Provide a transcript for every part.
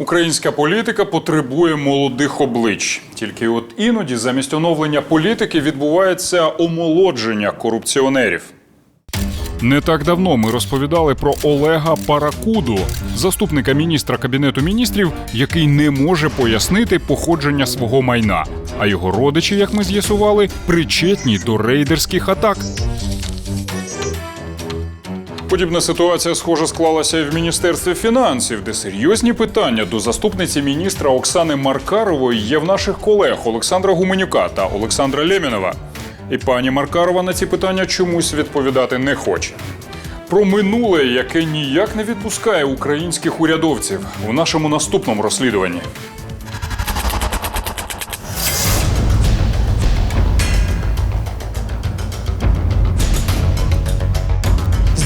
Українська політика потребує молодих облич. Тільки от іноді замість оновлення політики відбувається омолодження корупціонерів. Не так давно ми розповідали про Олега Паракуду, заступника міністра кабінету міністрів, який не може пояснити походження свого майна. А його родичі, як ми з'ясували, причетні до рейдерських атак. Подібна ситуація, схоже, склалася і в міністерстві фінансів, де серйозні питання до заступниці міністра Оксани Маркарової є в наших колег Олександра Гуменюка та Олександра Лємінова. І пані Маркарова на ці питання чомусь відповідати не хоче. Про минуле, яке ніяк не відпускає українських урядовців у нашому наступному розслідуванні.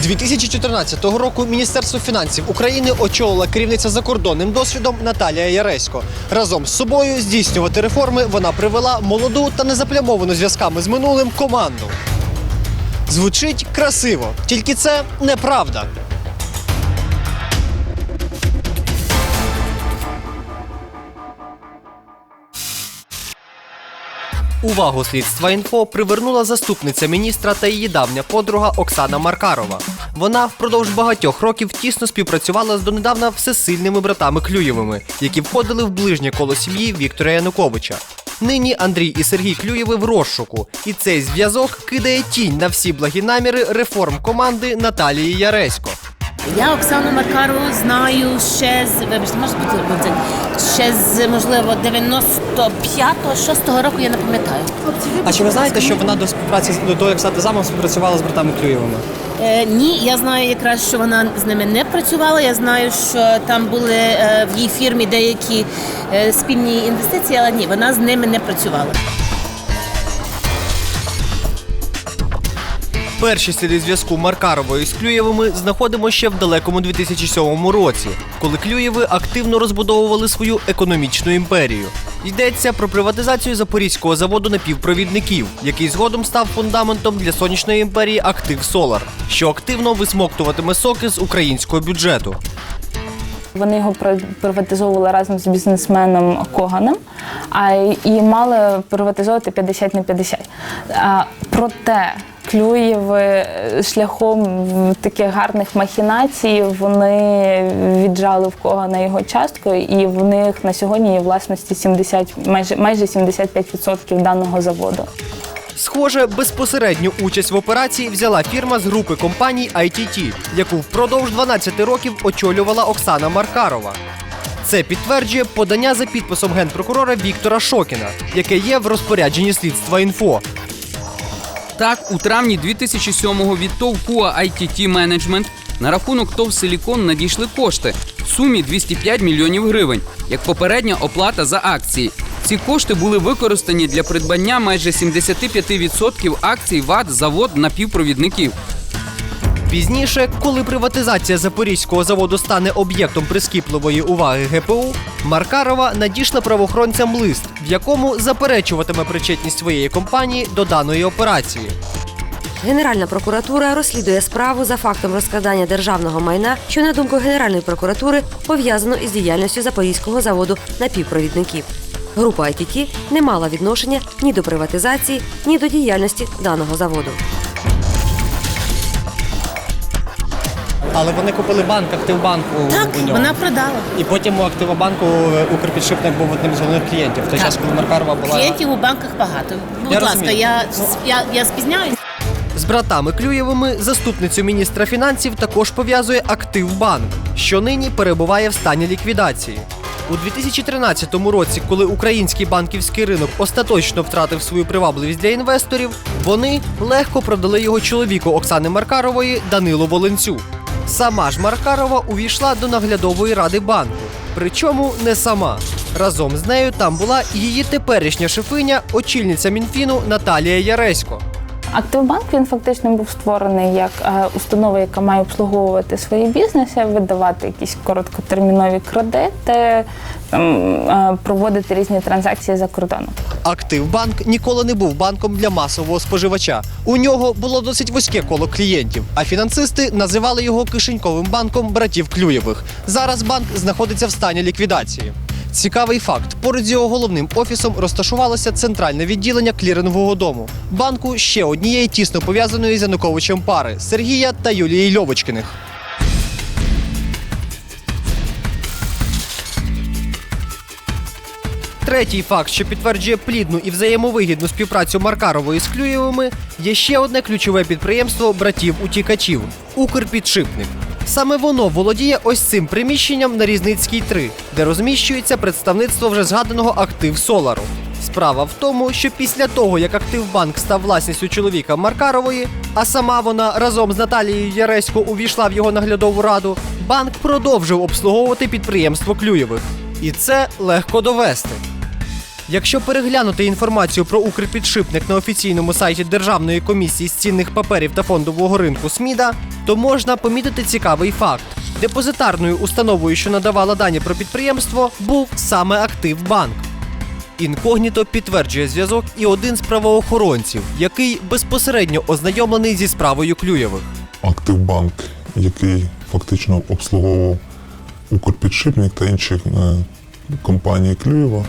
2014 року Міністерство фінансів України очолила керівниця закордонним досвідом Наталія Яресько. Разом з собою здійснювати реформи вона привела молоду та незаплямовану зв'язками з минулим команду. Звучить красиво, тільки це неправда. Увагу слідства інфо привернула заступниця міністра та її давня подруга Оксана Маркарова. Вона впродовж багатьох років тісно співпрацювала з донедавна всесильними братами Клюєвими, які входили в ближнє коло сім'ї Віктора Януковича. Нині Андрій і Сергій Клюєви в розшуку, і цей зв'язок кидає тінь на всі благі наміри реформ команди Наталії Яресько. Я Оксану Маркарову знаю ще з вибачте, може бути ще з можливо 95-го, 6-го року, я не пам'ятаю. А чи ви знаєте, що вона до співпраці до того, як стати замом, співпрацювала з братами Клюєвими? Е, ні, я знаю якраз, що вона з ними не працювала. Я знаю, що там були е, в її фірмі деякі е, спільні інвестиції, але ні, вона з ними не працювала. Перші сліди зв'язку Маркарової з Клюєвими знаходимо ще в далекому 2007 році, коли Клюєви активно розбудовували свою економічну імперію. Йдеться про приватизацію запорізького заводу напівпровідників, який згодом став фундаментом для сонячної імперії Актив Солар, що активно висмоктуватиме соки з українського бюджету. Вони його при- приватизовували разом з бізнесменом Коганом, а і мали приватизовувати 50 на 50. А, проте Клюєви е, шляхом таких гарних махінацій вони віджали в Когана його частку, і в них на сьогодні є власності 70, майже майже 75% даного заводу. Схоже, безпосередню участь в операції взяла фірма з групи компаній ITT, яку впродовж 12 років очолювала Оксана Маркарова. Це підтверджує подання за підписом генпрокурора Віктора Шокіна, яке є в розпорядженні слідства інфо. Так, у травні 2007-го від ТОВ КУА ITT Management на рахунок ТОВ Силікон надійшли кошти в сумі 205 мільйонів гривень, як попередня оплата за акції. Ці кошти були використані для придбання майже 75% акцій ВАД завод напівпровідників. Пізніше, коли приватизація запорізького заводу стане об'єктом прискіпливої уваги ГПУ, Маркарова надійшла правоохоронцям лист, в якому заперечуватиме причетність своєї компанії до даної операції. Генеральна прокуратура розслідує справу за фактом розкрадання державного майна, що на думку Генеральної прокуратури пов'язано із діяльністю Запорізького заводу напівпровідників. Група ITT не мала відношення ні до приватизації, ні до діяльності даного заводу. Але вони купили банк Активбанк у, Так, у нього. вона продала. І потім у Активобанку е, Укрпідшипник був одним з головних клієнтів. В той Так. час, коли Маркарова була Клієнтів у банках багато. Будь Я ласка, розумію. я, я, я спізняюсь. з братами Клюєвими, заступницю міністра фінансів також пов'язує Активбанк, що нині перебуває в стані ліквідації. У 2013 році, коли український банківський ринок остаточно втратив свою привабливість для інвесторів, вони легко продали його чоловіку Оксани Маркарової Данилу Волинцю. Сама ж Маркарова увійшла до наглядової ради банку. Причому не сама. Разом з нею там була і її теперішня шефиня, очільниця Мінфіну Наталія Яресько. Активбанк він фактично був створений як е, установа, яка має обслуговувати свої бізнеси, видавати якісь короткотермінові кредити, е, проводити різні транзакції за кордоном. Активбанк ніколи не був банком для масового споживача. У нього було досить вузьке коло клієнтів, а фінансисти називали його кишеньковим банком братів Клюєвих. Зараз банк знаходиться в стані ліквідації. Цікавий факт: поруч з його головним офісом розташувалося центральне відділення клірингового дому банку ще однієї тісно пов'язаної з Януковичем пари Сергія та Юлії Льовочкиних. Третій факт, що підтверджує плідну і взаємовигідну співпрацю Маркарової з Клюєвими, є ще одне ключове підприємство братів утікачів Укрпідшипник. Саме воно володіє ось цим приміщенням на Різницькій 3, де розміщується представництво вже згаданого актив Солару. Справа в тому, що після того, як Активбанк став власністю чоловіка Маркарової, а сама вона разом з Наталією Яресько увійшла в його наглядову раду, банк продовжив обслуговувати підприємство Клюєвих. І це легко довести. Якщо переглянути інформацію про Укрпідшипник на офіційному сайті Державної комісії з цінних паперів та фондового ринку СМІДа, то можна помітити цікавий факт. Депозитарною установою, що надавала дані про підприємство, був саме Активбанк. Інкогніто підтверджує зв'язок і один з правоохоронців, який безпосередньо ознайомлений зі справою Клюєвих. Активбанк, який фактично обслуговував Укрпідшипник та інші е, компанії Клюєва.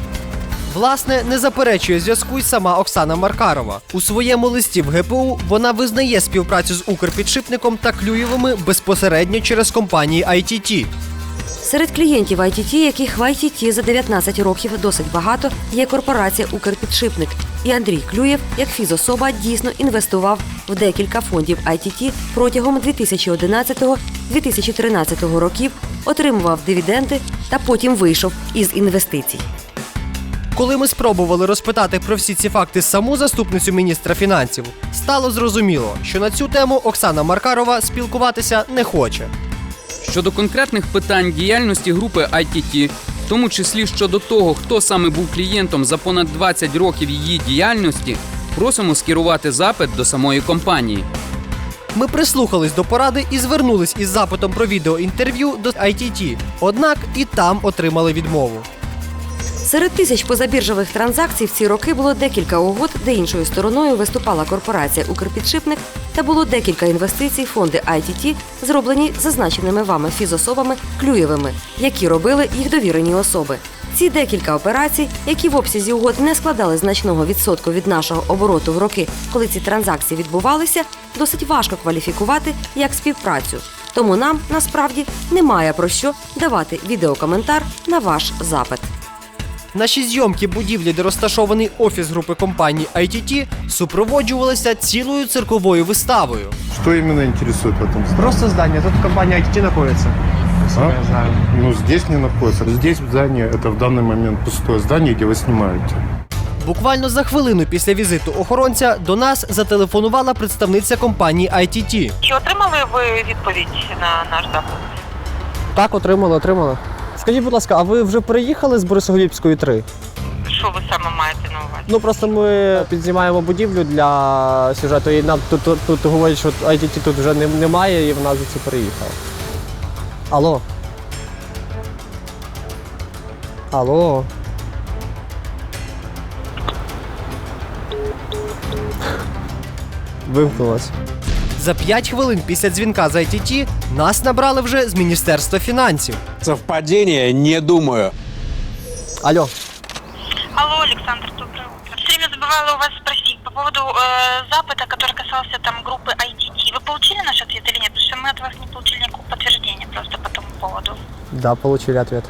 Власне, не заперечує зв'язку й сама Оксана Маркарова. У своєму листі в ГПУ вона визнає співпрацю з Укрпідшипником та Клюєвими безпосередньо через компанії ITT. Серед клієнтів ITT, яких в ITT за 19 років досить багато, є корпорація Укрпідшипник. І Андрій Клюєв, як фізособа, дійсно інвестував в декілька фондів ITT протягом 2011-2013 років, отримував дивіденди та потім вийшов із інвестицій. Коли ми спробували розпитати про всі ці факти саму заступницю міністра фінансів, стало зрозуміло, що на цю тему Оксана Маркарова спілкуватися не хоче. Щодо конкретних питань діяльності групи ITT, в тому числі щодо того, хто саме був клієнтом за понад 20 років її діяльності, просимо скерувати запит до самої компанії. Ми прислухались до поради і звернулись із запитом про відеоінтерв'ю до ITT, однак і там отримали відмову. Серед тисяч позабіржових транзакцій в ці роки було декілька угод, де іншою стороною виступала корпорація Укрпідшипник та було декілька інвестицій фонди ITT, зроблені зазначеними вами фізособами Клюєвими, які робили їх довірені особи. Ці декілька операцій, які в обсязі угод не складали значного відсотку від нашого обороту в роки, коли ці транзакції відбувалися, досить важко кваліфікувати як співпрацю. Тому нам насправді немає про що давати відеокоментар на ваш запит. Наші зйомки будівлі, де розташований офіс групи компанії ITT, супроводжувалися цілою цирковою виставою. Что именно интересует в этом здании? Просто здание. Тут компания ITT находится. Насколько А? я знаю. Ну, здесь не находится. Здесь здание, это в данный момент пустое здание, где вы снимаете. Буквально за хвилину після візиту охоронця до нас зателефонувала представниця компанії ITT. Чи отримали ви відповідь на наш запит? Так, отримали, отримали. Скажіть, будь ласка, а ви вже переїхали з Борисоглібської 3? Що ви саме маєте на увазі? Ну просто ми підзнімаємо будівлю для сюжету, і нам тут, тут, тут говорять, що ITT тут вже не- немає, і вона за це переїхала. Алло. Алло. Вимкнулась. За 5 хвилин після дзвінка з ITT нас набрали вже з Міністерства фінансів. Совпадение? Не думаю. Алло. Алло, Александр, доброе утро. Все время забывала у вас спросить по поводу э, запыта, который касался там группы ITT. Вы получили наш ответ или нет? Потому что мы от вас не получили никакого подтверждения просто по тому поводу. Да, получили ответ.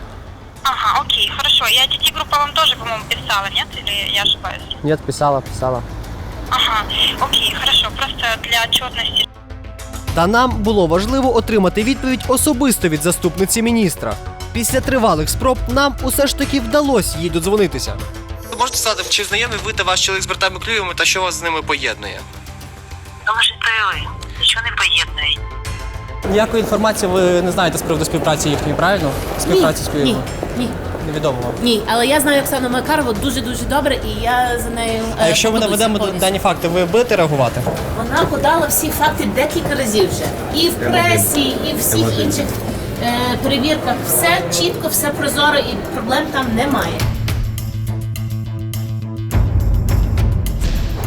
Ага, окей, хорошо. И ITT группа вам тоже, по-моему, писала, нет? Или я ошибаюсь? Нет, писала, писала. Ага, окей, хорошо. Просто для отчетности Та нам було важливо отримати відповідь особисто від заступниці міністра. Після тривалих спроб нам усе ж таки вдалося їй додзвонитися. Ви можете сказати, чи знайомі ви та ваш чоловік з братами Клюєвими та що вас з ними поєднує? Можете нічого не поєднує. Ніякої інформації ви не знаєте з приводу співпраці їхньої, правильно? Співпраці з ні, ні. Невідомо. Ні, але я знаю Оксану Макарову дуже дуже добре, і я за нею. А е, якщо ми поведуся наведемо повністю. дані факти, ви будете реагувати? Вона подала всі факти декілька разів вже. І в пресі, і в всіх інших е, перевірках. Все чітко, все прозоро і проблем там немає.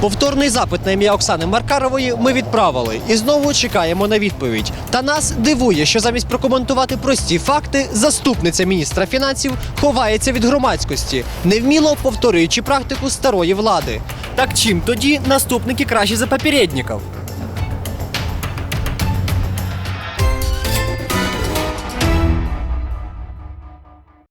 Повторний запит на ім'я Оксани Маркарової ми відправили і знову чекаємо на відповідь. Та нас дивує, що замість прокоментувати прості факти, заступниця міністра фінансів ховається від громадськості, невміло повторюючи практику старої влади. Так чим тоді наступники кращі за попередників?